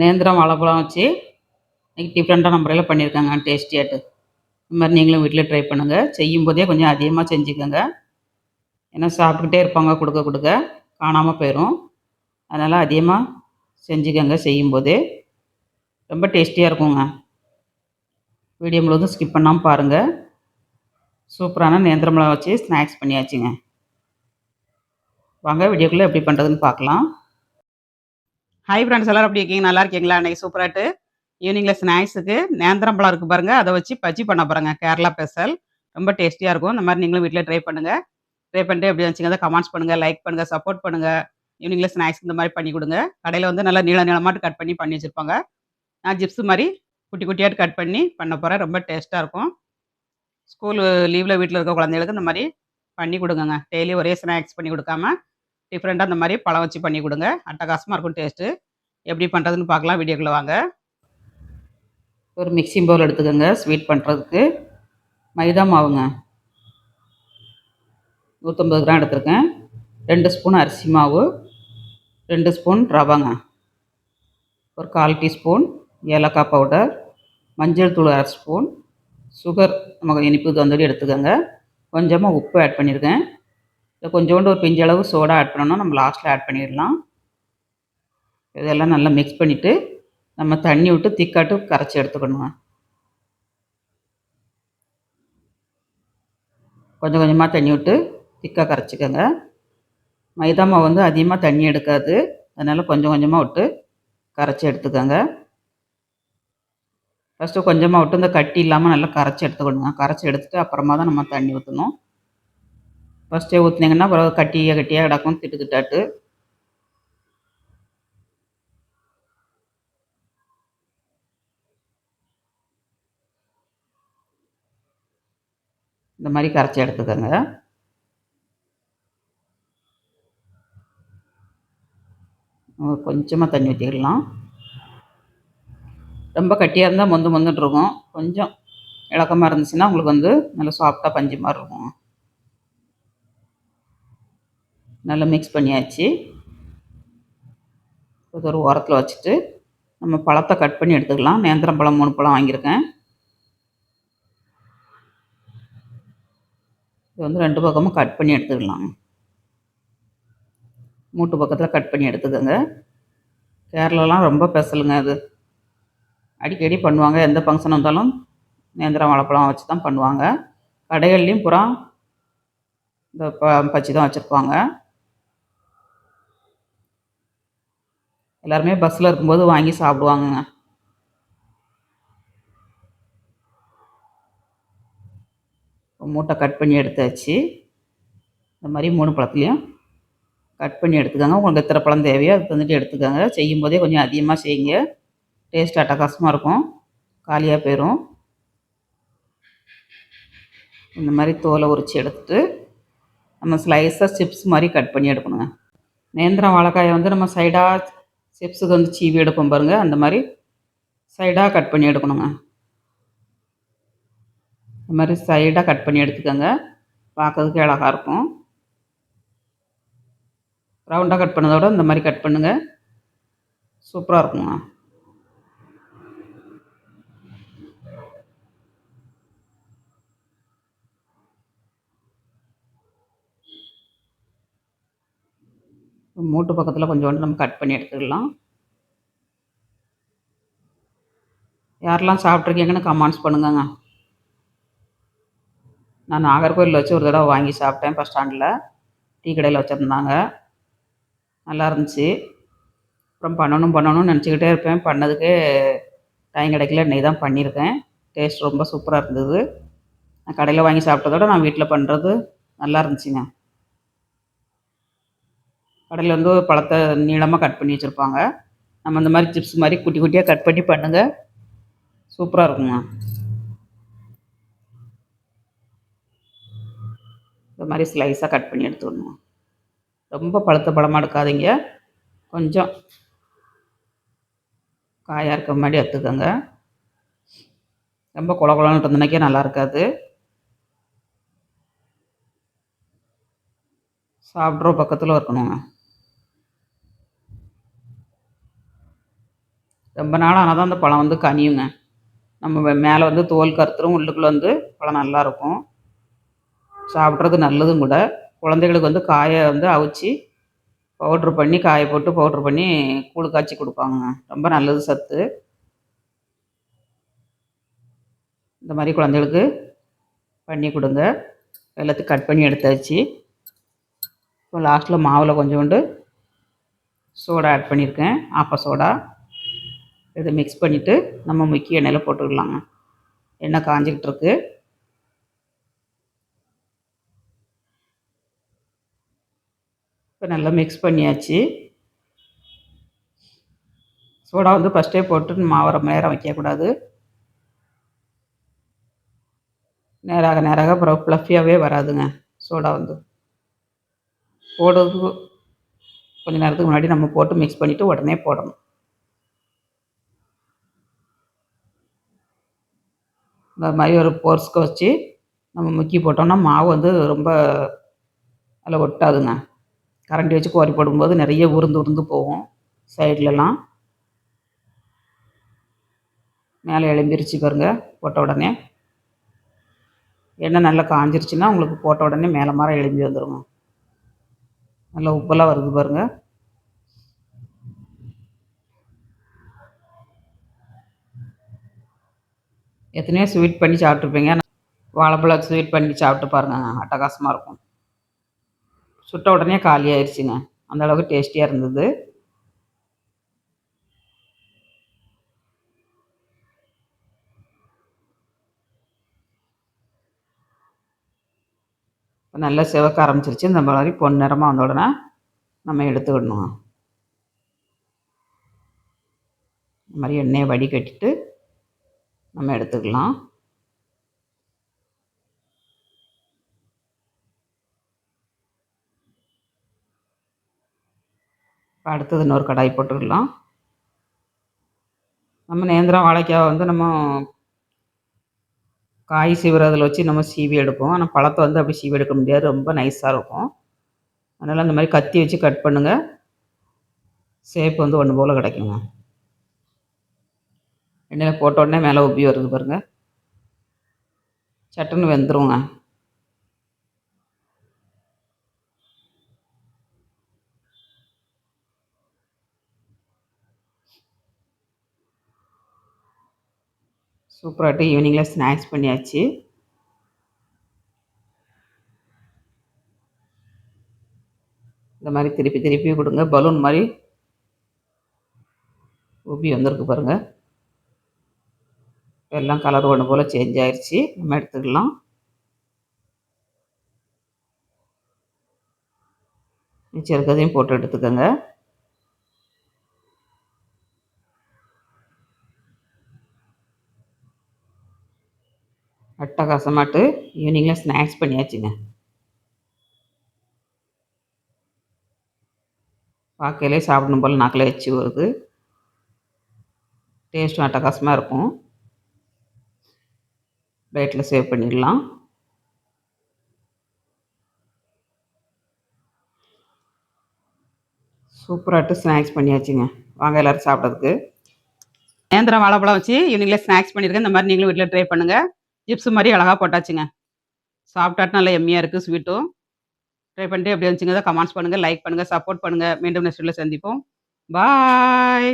நேந்திரம் வாழைப்பழம் வச்சு இன்றைக்கி டிஃப்ரெண்ட்டான முறையில் பண்ணியிருக்காங்க. டேஸ்டியாட்டு இந்த மாதிரி நீங்களும் வீட்டில் ட்ரை பண்ணுங்கள் செய்யும் போதே கொஞ்சம் அதிகமாக செஞ்சுக்கோங்க. ஏன்னா சாப்பிட்டுக்கிட்டே இருப்பாங்க கொடுக்க கொடுக்க. காணாமல் போயிடும் அதனால் அதிகமாக செஞ்சுக்கோங்க செய்யும்போது ரொம்ப டேஸ்டியாக இருக்குங்க. வீடியோ முழுவதும் ஸ்கிப் பண்ணாமல் பாருங்கள் சூப்பரான நேந்திரம்பழம் வச்சு ஸ்நாக்ஸ் பண்ணியாச்சுங்க. வாங்க வீடியோக்குள்ளே எப்படி பண்ணுறதுன்னு பார்க்கலாம். ஹை ஃப்ரெண்ட்ஸ் எல்லாரும் அப்படி இருக்கீங்க? நல்லா இருக்கீங்களா? அன்றைக்கி சூப்பராகிட்டு ஈவினிங்கில் ஸ்நாக்ஸுக்கு நேந்திரம்பழம் இருக்குது பாருங்கள் அதை வச்சு பஜ்ஜி பண்ண போகிறேங்க கேரளா ஸ்பெஷல் ரொம்ப டேஸ்டியாக இருக்கும். இந்த மாதிரி நீங்களும் வீட்டில் ட்ரை பண்ணுங்கள் ட்ரை பண்ணிட்டு எப்படி வச்சுங்க கமெண்ட்ஸ் பண்ணுங்கள் லைக் பண்ணுங்கள் சப்போர்ட் பண்ணுங்கள் ஈவினிங்கில் ஸ்நாக்ஸ் இந்த மாதிரி பண்ணி கொடுங்க. கடையில் வந்து நல்லா நீள நீளமாட்டு கட் பண்ணி பண்ணி வச்சுருப்பாங்க. நான் ஜிப்ஸ் மாதிரி குட்டி குட்டியாட்டு கட் பண்ணி பண்ண போகிறேன் ரொம்ப டேஸ்ட்டாக இருக்கும். ஸ்கூல் லீவில் வீட்டில் இருக்க குழந்தைகளுக்கு இந்த மாதிரி பண்ணி கொடுங்கங்க. டெய்லி ஒரே ஸ்நாக்ஸ் பண்ணி கொடுக்காம டிஃப்ரெண்ட்டாக அந்த மாதிரி பழம் வச்சு பண்ணி கொடுங்க. அட்டகாசமாக இருக்கும் டேஸ்ட்டு எப்படி பண்ணுறதுன்னு பார்க்கலாம் வீடியோக்குள்ளே வாங்க. ஒரு மிக்சிங் பவுல் எடுத்துக்கோங்க ஸ்வீட் பண்ணுறதுக்கு மைதா மாவுங்க. நூற்றம்பது கிராம் எடுத்துருக்கேன். ரெண்டு ஸ்பூன் அரிசி மாவு. ரெண்டு ஸ்பூன் ரவாங்க. ஒரு கால் டீஸ்பூன் ஏலக்காய் பவுடர். மஞ்சள் தூள் அரை ஸ்பூன். சுகர் நமக்கு இனிப்பு தந்தோடு எடுத்துக்கோங்க. கொஞ்சமாக உப்பு ஆட் பண்ணியிருக்கேன் கொஞ்சோண்டு ஒரு பிஞ்சளவு சோடா ஆட் பண்ணணும் நம்ம லாஸ்ட்டில் ஆட் பண்ணிடலாம். இதெல்லாம் நல்லா மிக்ஸ் பண்ணிவிட்டு நம்ம தண்ணி விட்டு திக்காட்டு கரைச்சி எடுத்துக்கணுங்க. கொஞ்சம் கொஞ்சமாக தண்ணி விட்டு திக்காக கரைச்சிக்கோங்க. மைதா மாவு வந்து அதிகமாக தண்ணி எடுக்காது. அதனால் கொஞ்சம் கொஞ்சமாக விட்டு கரைச்சி எடுத்துக்கோங்க. ஃபஸ்ட்டு கொஞ்சமாக விட்டு இந்த கட்டி இல்லாமல் நல்லா கரைச்சி எடுத்துக்கணுங்க. கரைச்சி எடுத்துகிட்டு அப்புறமா தான் நம்ம தண்ணி ஊற்றணும் ஃபஸ்ட்டே ஊற்றுனீங்கன்னா பிறகு கட்டியாக கட்டியாக கிடக்கும் திட்டு திட்டாட்டு. இந்த மாதிரி கரைச்சி எடுத்துக்கோங்க. கொஞ்சமாக தண்ணி ஊற்றிக்கலாம் ரொம்ப கட்டியாக இருந்தால் மொந்து மொந்துட்டு இருக்கும் கொஞ்சம் இலக்கமாக இருந்துச்சுன்னா உங்களுக்கு வந்து நல்லா சாஃப்டாக பஞ்சு மாதிரி இருக்கும் நல்லா மிக்ஸ் பண்ணியாச்சு. இது ஒரு உரத்தில் வச்சுட்டு நம்ம பழத்தை கட் பண்ணி எடுத்துக்கலாம். நேந்திரம் பழம் மூணு பழம் வாங்கியிருக்கேன். இது வந்து ரெண்டு பக்கமும் கட் பண்ணி எடுத்துக்கலாம். மூட்டு பக்கத்தில் கட் பண்ணி எடுத்துக்கோங்க. கேரளாலாம் ரொம்ப ஸ்பெஷலுங்க அது. அடிக்கடி பண்ணுவாங்க. எந்த ஃபங்க்ஷன் வந்தாலும் நேந்திரம் வாழைப்பழம் வச்சு தான் பண்ணுவாங்க. கடைகள்லேயும் புறா இந்த ப பச்சி தான் வச்சுருப்பாங்க. எல்லாருமே பஸ்ஸில் இருக்கும்போது வாங்கி சாப்பிடுவாங்கங்க மூட்டை கட் பண்ணி எடுத்தாச்சு. இந்த மாதிரி மூணு பழத்துலேயும் கட் பண்ணி எடுத்துக்கோங்க. உங்களுக்கு எத்தனை பழம் தேவையோ அது தந்துட்டு எடுத்துக்கோங்க. செய்யும் போதே கொஞ்சம் அதிகமாக செய்யுங்க. டேஸ்ட் அட்டகாசமாக இருக்கும். காலியாக போயிடும் இந்த மாதிரி தோலை உரித்து எடுத்துட்டு நம்ம ஸ்லைஸாக சிப்ஸ் மாதிரி கட் பண்ணி எடுக்கணுங்க. நேந்திரம் வாழைக்காயை வந்து நம்ம சைடாக ஸ்டெப்ஸுக்கு வந்து சீவி எடுப்போம் பாருங்கள் அந்த மாதிரி சைடாக கட் பண்ணி எடுக்கணுங்க. இந்த மாதிரி சைடாக கட் பண்ணி எடுத்துக்கோங்க. பார்க்கறதுக்கு அழகாக இருக்கும். ரவுண்டாக கட் பண்ணதோட இந்த மாதிரி கட் பண்ணுங்கள் சூப்பராக இருக்குங்க. மூட்டு பக்கத்தில் கொஞ்சோண்டு நம்ம கட் பண்ணி எடுத்துக்கலாம் யாரெல்லாம் சாப்பிட்ருக்கீங்கன்னு கமெண்ட்ஸ் பண்ணுங்கங்க. நான் நாகர்கோவிலில் வச்சு ஒரு தடவை வாங்கி சாப்பிட்டேன் பஸ் ஸ்டாண்டில் டீ கடையில் வச்சுருந்தாங்க. நல்லா இருந்துச்சு. அப்புறம் பண்ணணும் பண்ணணும்னு நினச்சிக்கிட்டே இருப்பேன். பண்ணதுக்கே டைம் கிடைக்கல. இன்னைக்கு தான் பண்ணியிருக்கேன். டேஸ்ட் ரொம்ப சூப்பராக இருந்தது. நான் கடையில் வாங்கி சாப்பிட்டதோட நான் வீட்டில் பண்ணுறது நல்லா இருந்துச்சுங்க. கடையில் வந்து பழத்தை நீளமாக கட் பண்ணி வச்சுருப்பாங்க. நம்ம இந்த மாதிரி சிப்ஸ் மாதிரி குட்டி குட்டியாக கட் பண்ணி பண்ணுங்கள் சூப்பராக இருக்குங்க இந்த மாதிரி ஸ்லைஸாக கட் பண்ணி எடுத்துக்கணும் ரொம்ப பழுத்த பழமாக எடுக்காதீங்க. கொஞ்சம் காயாக இருக்க மாதிரி எடுத்துக்கோங்க. ரொம்ப குள குளம்னு இருந்தனைக்கே நல்லா இருக்காது. சாப்பிட்ற பக்கத்தில் இருக்கணுங்க. ரொம்ப நாள் ஆனால் தான் அந்த பழம் வந்து கனியுங்க. நம்ம மேலே வந்து தோல் கருத்துரும் உள்ளுக்குள்ளே வந்து பழம் நல்லாயிருக்கும் சாப்பிட்றது நல்லதும் கூட. குழந்தைகளுக்கு வந்து காயை வந்து அவிச்சு பவுட்ரு பண்ணி காய போட்டு பவுட்ரு பண்ணி கூழ் காய்ச்சி கொடுப்பாங்க ரொம்ப நல்லது சத்து. இந்த மாதிரி குழந்தைகளுக்கு பண்ணி கொடுங்க. எல்லாத்தையும் கட் பண்ணி எடுத்தாச்சு. இப்போ லாஸ்ட்டில் மாவில் கொஞ்சோண்டு சோடா ஆட் பண்ணியிருக்கேன். ஆப்ப சோடா இதை மிக்ஸ் பண்ணிவிட்டு நம்ம முக்கிய எண்ணெயில் போட்டுக்கலாங்க. எண்ணெய் காஞ்சிக்கிட்டு இருக்கு இப்போ நல்லா மிக்ஸ் பண்ணியாச்சு. சோடா வந்து ஃபஸ்ட்டே போட்டு மாவர நேரம் வைக்கக்கூடாது. நேராக நேராக அப்புறம் ஃப்ளஃபியாகவே வராதுங்க சோடா வந்து. போடுறதுக்கு கொஞ்ச நேரத்துக்கு முன்னாடி நம்ம போட்டு மிக்ஸ் பண்ணிவிட்டு உடனே போடணும். இந்த மாதிரி ஒரு போர்ஸ்க்கு வச்சு நம்ம முக்கி போட்டோம்னா மாவு வந்து ரொம்ப அதில் ஒட்டாதுங்க. கரண்டி வச்சு கோரி போடும்போது நிறைய உருந்து உருந்து போகும் சைட்லலாம். மேலே எழும்பிருச்சு பாருங்கள் போட்ட உடனே. எண்ணெய் நல்லா காஞ்சிருச்சுன்னா உங்களுக்கு போட்ட உடனே மேலே மரம் எழும்பி வந்துடுங்க நல்லா உப்பெல்லாம் வருது பாருங்கள் எத்தனையோ ஸ்வீட் பண்ணி சாப்பிட்ருப்பீங்க வாழைப்பழம் ஸ்வீட் பண்ணி சாப்பிட்டு பாருங்கள் அட்டகாசமாக இருக்கும். சுட்ட உடனே காலி ஆயிடுச்சுங்க அந்தளவுக்கு டேஸ்டியாக இருந்தது. நல்லா சிவக்க ஆரம்பிச்சிருச்சு. இந்த மாதிரி பொன் நிறமாக வந்த உடனே நம்ம எடுத்துக்கிடணும் இந்த மாதிரி எண்ணெயை வடிகட்டிட்டு நம்ம எடுத்துக்கலாம். இப்போ அடுத்தது இன்னொரு கடாய் போட்டுக்கலாம். நம்ம நேந்திரம் வாழைக்காய் வந்து நம்ம காய் சீவுறதில் வச்சு நம்ம சீவி எடுப்போம். ஆனால் பழத்தை வந்து அப்படி சீவி எடுக்க முடியாது. ரொம்ப நைஸாக இருக்கும். அதனால் அந்த மாதிரி கத்தி வச்சு கட் பண்ணுங்கள் சேப் வந்து ஒன்று போல் கிடைக்குங்க. எண்ணெயில் போட்ட உடனே மேலே உப்பி வருது பாருங்கள் சட்டுன்னு வெந்துருங்க. சூப்பராகிட்டு ஈவினிங்கில் ஸ்நாக்ஸ் பண்ணியாச்சு. இந்த மாதிரி திருப்பி திருப்பி கொடுங்க. பலூன் மாதிரி உப்பி வந்திருக்கு பாருங்கள் எல்லாம் கலர் ஒன்று போல் சேஞ்ச் ஆயிடுச்சு நம்ம எடுத்துக்கலாம். மிச்சம் இருக்கிறதையும் போட்டு எடுத்துக்கோங்க. அட்டகாசமாட்டு ஈவினிங்கில் ஸ்நாக்ஸ் பண்ணியாச்சுங்க. பார்க்கையிலே சாப்பிடணும் போல் நாக்கில் வச்சு வருது. டேஸ்ட்டும் அட்டகாசமாக இருக்கும். பிளேட்டில் சேவ் பண்ணிடலாம். சூப்பராகிட்டு ஸ்நாக்ஸ் பண்ணியாச்சுங்க. வாங்க எல்லோரும் சாப்பிட்றதுக்கு. நேந்திரம் வாழைப்பழம் வச்சு ஈவினிங்கில் ஸ்நாக்ஸ் பண்ணியிருக்கேன் இந்த மாதிரி நீங்களும் வீட்டில் ட்ரை பண்ணுங்கள் ஜிப்ஸ் மாதிரி அழகாக போட்டாச்சுங்க. சாப்பிட்டாட்டு நல்லா எம்மியாக இருக்குது ஸ்வீட்டும் ட்ரை பண்ணிட்டு எப்படி வந்துச்சுங்க கமெண்ட்ஸ் பண்ணுங்கள் லைக் பண்ணுங்கள் சப்போர்ட் பண்ணுங்கள் மீண்டும் நெக்ஸ்ட்டில் சந்திப்போம். பாய்